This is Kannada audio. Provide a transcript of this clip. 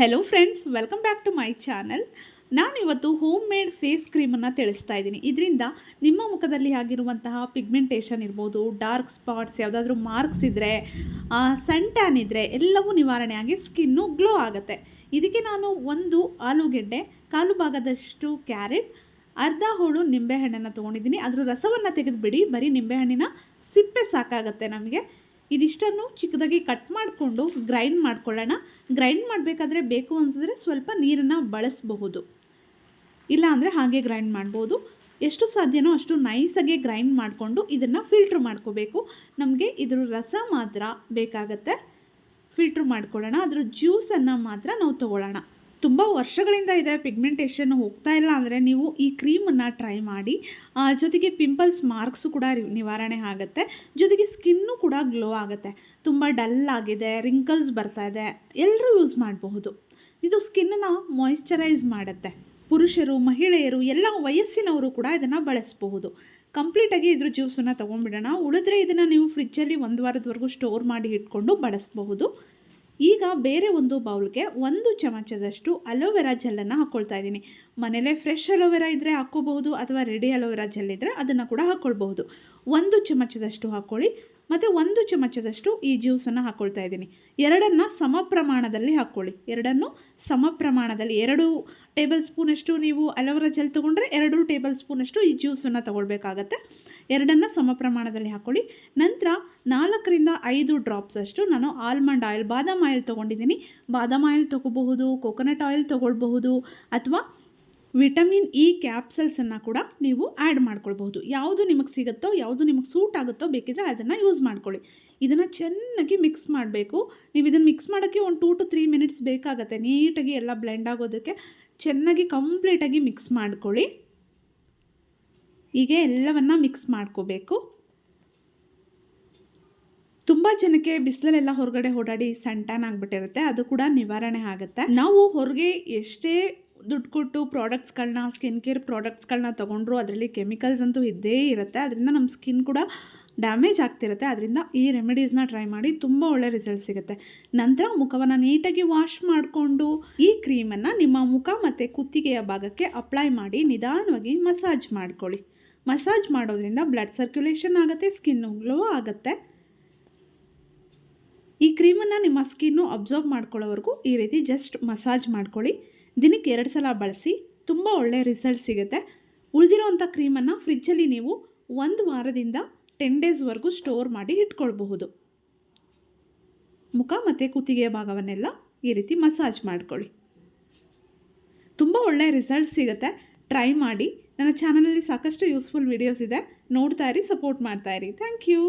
Hello friends welcome back to my channel ನಾನಿವತ್ತು ಹೋಮ್ ಮೇಡ್ ಫೇಸ್ ಕ್ರೀಮನ್ನು ತಿಳಿಸ್ತಾ ಇದ್ದೀನಿ. ಇದರಿಂದ ನಿಮ್ಮ ಮುಖದಲ್ಲಿ ಆಗಿರುವಂತಹ ಪಿಗ್ಮೆಂಟೇಷನ್ ಇರ್ಬೋದು ಡಾರ್ಕ್ ಸ್ಪಾಟ್ಸ್ ಯಾವುದಾದ್ರೂ ಮಾರ್ಕ್ಸ್ ಇದ್ದರೆ ಸನ್ ಟ್ಯಾನ್ ಇದ್ದರೆ ಎಲ್ಲವೂ ನಿವಾರಣೆಯಾಗಿ ಸ್ಕಿನ್ನು ಗ್ಲೋ ಆಗುತ್ತೆ. ಇದಕ್ಕೆ ನಾನು ಒಂದು ಆಲೂಗೆಡ್ಡೆ, ಕಾಲು ಭಾಗದಷ್ಟು ಕ್ಯಾರೆಟ್ ಅರ್ಧ ಹೋಳು ನಿಂಬೆಹಣ್ಣನ್ನು ತೊಗೊಂಡಿದ್ದೀನಿ. ಅದರ ರಸವನ್ನು ತೆಗೆದುಬಿಡಿ, ಬರೀ ನಿಂಬೆಹಣ್ಣಿನ ಸಿಪ್ಪೆ ಸಾಕಾಗತ್ತೆ ನಮಗೆ. ಇದಿಷ್ಟನ್ನು ಚಿಕ್ಕದಾಗಿ ಕಟ್ ಮಾಡಿಕೊಂಡು ಗ್ರೈಂಡ್ ಮಾಡ್ಕೊಳ್ಳೋಣ. ಗ್ರೈಂಡ್ ಮಾಡಬೇಕಾದ್ರೆ ಬೇಕು ಅನಿಸಿದ್ರೆ ಸ್ವಲ್ಪ ನೀರನ್ನು ಬಳಸಬಹುದು. ಇಲ್ಲ ಅಂದರೆ ಹಾಗೆ ಗ್ರೈಂಡ್ ಮಾಡ್ಬೋದು. ಎಷ್ಟು ಸಾಧ್ಯನೋ ಅಷ್ಟು ನೈಸಾಗೆ ಗ್ರೈಂಡ್ ಮಾಡಿಕೊಂಡು ಇದನ್ನು ಫಿಲ್ಟ್ರ್ ಮಾಡ್ಕೋಬೇಕು. ನಮಗೆ ಇದ್ರ ರಸ ಮಾತ್ರ ಬೇಕಾಗತ್ತೆ. ಫಿಲ್ಟ್ರ್ ಮಾಡ್ಕೊಳ್ಳೋಣ. ಅದ್ರ ಜ್ಯೂಸನ್ನು ಮಾತ್ರ ನಾವು ತೊಗೊಳ್ಳೋಣ. ತುಂಬ ವರ್ಷಗಳಿಂದ ಇದೆ ಪಿಗ್ಮೆಂಟೇಷನ್ ಹೋಗ್ತಾ ಇಲ್ಲ ಅಂದರೆ ನೀವು ಈ ಕ್ರೀಮನ್ನು ಟ್ರೈ ಮಾಡಿ ಜೊತೆಗೆ ಪಿಂಪಲ್ಸ್ ಮಾರ್ಕ್ಸು ಕೂಡ ನಿವಾರಣೆ ಆಗುತ್ತೆ. ಜೊತೆಗೆ ಸ್ಕಿನ್ನು ಕೂಡ ಗ್ಲೋ ಆಗುತ್ತೆ. ತುಂಬ ಡಲ್ ಆಗಿದೆ ರಿಂಕಲ್ಸ್ ಬರ್ತಾ ಇದೆ. ಎಲ್ಲರೂ ಯೂಸ್ ಮಾಡಬಹುದು. ಇದು ಸ್ಕಿನ್ನನ್ನು ಮಾಯಿಶ್ಚರೈಸ್ ಮಾಡುತ್ತೆ. ಪುರುಷರು, ಮಹಿಳೆಯರು, ಎಲ್ಲ ವಯಸ್ಸಿನವರು ಕೂಡ ಇದನ್ನು ಬಳಸಬಹುದು. ಕಂಪ್ಲೀಟಾಗಿ ಇದ್ರ ಜ್ಯೂಸನ್ನು ತೊಗೊಂಡ್ಬಿಡೋಣ. ಉಳಿದ್ರೆ ಇದನ್ನು ನೀವು ಫ್ರಿಜ್ಜಲ್ಲಿ ಒಂದು ವಾರದವರೆಗೂ ಸ್ಟೋರ್ ಮಾಡಿ ಇಟ್ಕೊಂಡು ಬಳಸಬಹುದು. ಈಗ ಬೇರೆ ಒಂದು ಬೌಲ್ಗೆ ಒಂದು ಚಮಚದಷ್ಟು ಅಲೋವೆರಾ ಜೆಲ್ಲನ್ನು ಹಾಕ್ಕೊಳ್ತಾ ಇದ್ದೀನಿ. ಮನೇಲೇ ಫ್ರೆಶ್ ಅಲೋವೆರಾ ಇದ್ದರೆ ಹಾಕ್ಕೋಬಹುದು ಅಥವಾ ರೆಡಿ ಅಲೋವೆರಾ ಜೆಲ್ ಇದ್ದರೆ ಅದನ್ನು ಕೂಡ ಹಾಕ್ಕೊಳ್ಬಹುದು. ಒಂದು ಚಮಚದಷ್ಟು ಹಾಕ್ಕೊಳ್ಳಿ. ಮತ್ತು ಒಂದು ಚಮಚದಷ್ಟು ಈ ಜ್ಯೂಸನ್ನು ಹಾಕ್ಕೊಳ್ತಾ ಇದ್ದೀನಿ. ಎರಡನ್ನು ಸಮ ಪ್ರಮಾಣದಲ್ಲಿ ಹಾಕ್ಕೊಳ್ಳಿ. ಎರಡನ್ನು ಸಮ ಪ್ರಮಾಣದಲ್ಲಿ ಎರಡು ಟೇಬಲ್ ಸ್ಪೂನಷ್ಟು ನೀವು ಅಲೋವೆರಾ ಜೆಲ್ ತೊಗೊಂಡ್ರೆ ಎರಡು ಟೇಬಲ್ ಸ್ಪೂನಷ್ಟು ಈ ಜ್ಯೂಸನ್ನು ತೊಗೊಳ್ಬೇಕಾಗತ್ತೆ. ಎರಡನ್ನು ಸಮ ಪ್ರಮಾಣದಲ್ಲಿ ಹಾಕ್ಕೊಳ್ಳಿ. ನಂತರ ನಾಲ್ಕರಿಂದ ಐದು ಡ್ರಾಪ್ಸ್ ಅಷ್ಟು ನಾನು ಆಲ್ಮಂಡ್ ಆಯಿಲ್, ಬಾದಾಮ್ ಆಯಿಲ್ ತೊಗೊಂಡಿದ್ದೀನಿ. ಬಾದಾಮ್ ಆಯಿಲ್ ತೊಗೋಬಹುದು, ಕೊಕೊನಟ್ ಆಯಿಲ್ ತೊಗೊಳ್ಬಹುದು ಅಥವಾ ವಿಟಮಿನ್ ಇ ಕ್ಯಾಪ್ಸಲ್ಸನ್ನು ಕೂಡ ನೀವು ಆ್ಯಡ್ ಮಾಡ್ಕೊಳ್ಬಹುದು. ಯಾವುದು ನಿಮಗೆ ಸಿಗುತ್ತೋ, ಯಾವುದು ನಿಮಗೆ ಸೂಟ್ ಆಗುತ್ತೋ ಬೇಕಿದ್ರೆ ಅದನ್ನು ಯೂಸ್ ಮಾಡ್ಕೊಳ್ಳಿ. ಇದನ್ನು ಚೆನ್ನಾಗಿ ಮಿಕ್ಸ್ ಮಾಡಬೇಕು. ನೀವು ಇದನ್ನು ಮಿಕ್ಸ್ ಮಾಡೋಕ್ಕೆ ಒಂದು ಟೂ ಟು ತ್ರೀ ಮಿನಿಟ್ಸ್ ಬೇಕಾಗುತ್ತೆ. ನೀಟಾಗಿ ಎಲ್ಲ ಬ್ಲೆಂಡ್ ಆಗೋದಕ್ಕೆ ಚೆನ್ನಾಗಿ ಕಂಪ್ಲೀಟಾಗಿ ಮಿಕ್ಸ್ ಮಾಡ್ಕೊಳ್ಳಿ. ಹೀಗೆ ಎಲ್ಲವನ್ನು ಮಿಕ್ಸ್ ಮಾಡ್ಕೋಬೇಕು. ತುಂಬ ಜನಕ್ಕೆ ಬಿಸಿಲಲ್ಲೆಲ್ಲ ಹೊರಗಡೆ ಓಡಾಡಿ ಸಂಟಾನ್ ಆಗಿಬಿಟ್ಟಿರುತ್ತೆ. ಅದು ಕೂಡ ನಿವಾರಣೆ ಆಗುತ್ತೆ. ನಾವು ಹೊರಗೆ ಎಷ್ಟೇ ದುಡ್ಡು ಕೊಟ್ಟು ಪ್ರಾಡಕ್ಟ್ಸ್ಗಳನ್ನ ಸ್ಕಿನ್ ಕೇರ್ ಪ್ರಾಡಕ್ಟ್ಸ್ಗಳನ್ನ ತೊಗೊಂಡ್ರು ಅದರಲ್ಲಿ ಕೆಮಿಕಲ್ಸ್ ಅಂತೂ ಇದ್ದೇ ಇರುತ್ತೆ. ಅದರಿಂದ ನಮ್ಮ ಸ್ಕಿನ್ ಕೂಡ ಡ್ಯಾಮೇಜ್ ಆಗ್ತಿರುತ್ತೆ. ಅದರಿಂದ ಈ ರೆಮಿಡೀಸ್ನ ಟ್ರೈ ಮಾಡಿ ತುಂಬ ಒಳ್ಳೆ ರಿಸಲ್ಟ್ ಸಿಗುತ್ತೆ. ನಂತರ ಮುಖವನ್ನು ನೀಟಾಗಿ ವಾಶ್ ಮಾಡಿಕೊಂಡು ಈ ಕ್ರೀಮನ್ನು ನಿಮ್ಮ ಮುಖ ಮತ್ತು ಕುತ್ತಿಗೆಯ ಭಾಗಕ್ಕೆ ಅಪ್ಲೈ ಮಾಡಿ ನಿಧಾನವಾಗಿ ಮಸಾಜ್ ಮಾಡ್ಕೊಳ್ಳಿ. ಮಸಾಜ್ ಮಾಡೋದ್ರಿಂದ ಬ್ಲಡ್ ಸರ್ಕ್ಯುಲೇಷನ್ ಆಗುತ್ತೆ ಸ್ಕಿನ್ ಗ್ಲೋ ಆಗುತ್ತೆ. ಈ ಕ್ರೀಮನ್ನು ನಿಮ್ಮ ಸ್ಕಿನ್ನು ಅಬ್ಸರ್ವ್ ಮಾಡ್ಕೊಳ್ಳೋವರೆಗೂ ಈ ರೀತಿ ಜಸ್ಟ್ ಮಸಾಜ್ ಮಾಡ್ಕೊಳ್ಳಿ. ದಿನಕ್ಕೆ ಎರಡು ಸಲ ಬಳಸಿ ತುಂಬ ಒಳ್ಳೆಯ ರಿಸಲ್ಟ್ ಸಿಗುತ್ತೆ. ಉಳಿದಿರೋವಂಥ ಕ್ರೀಮನ್ನು ಫ್ರಿಜ್ಜಲ್ಲಿ ನೀವು ಒಂದು ವಾರದಿಂದ ಟೆನ್ ಡೇಸ್ವರೆಗೂ ಸ್ಟೋರ್ ಮಾಡಿ ಇಟ್ಕೊಳ್ಬಹುದು. ಮುಖ ಮತ್ತು ಕುತ್ತಿಗೆಯ ಭಾಗವನ್ನೆಲ್ಲ ಈ ರೀತಿ ಮಸಾಜ್ ಮಾಡ್ಕೊಳ್ಳಿ. ತುಂಬ ಒಳ್ಳೆಯ ರಿಸಲ್ಟ್ ಸಿಗುತ್ತೆ. ಟ್ರೈ ಮಾಡಿ. ನನ್ನ ಚಾನಲಲ್ಲಿ ಸಾಕಷ್ಟು ಯೂಸ್ಫುಲ್ ವಿಡಿಯೋಸ್ ಇದೆ. ನೋಡ್ತಾ ಇರಿ ಸಪೋರ್ಟ್ ಮಾಡ್ತಾ ಇರಿ. Thank you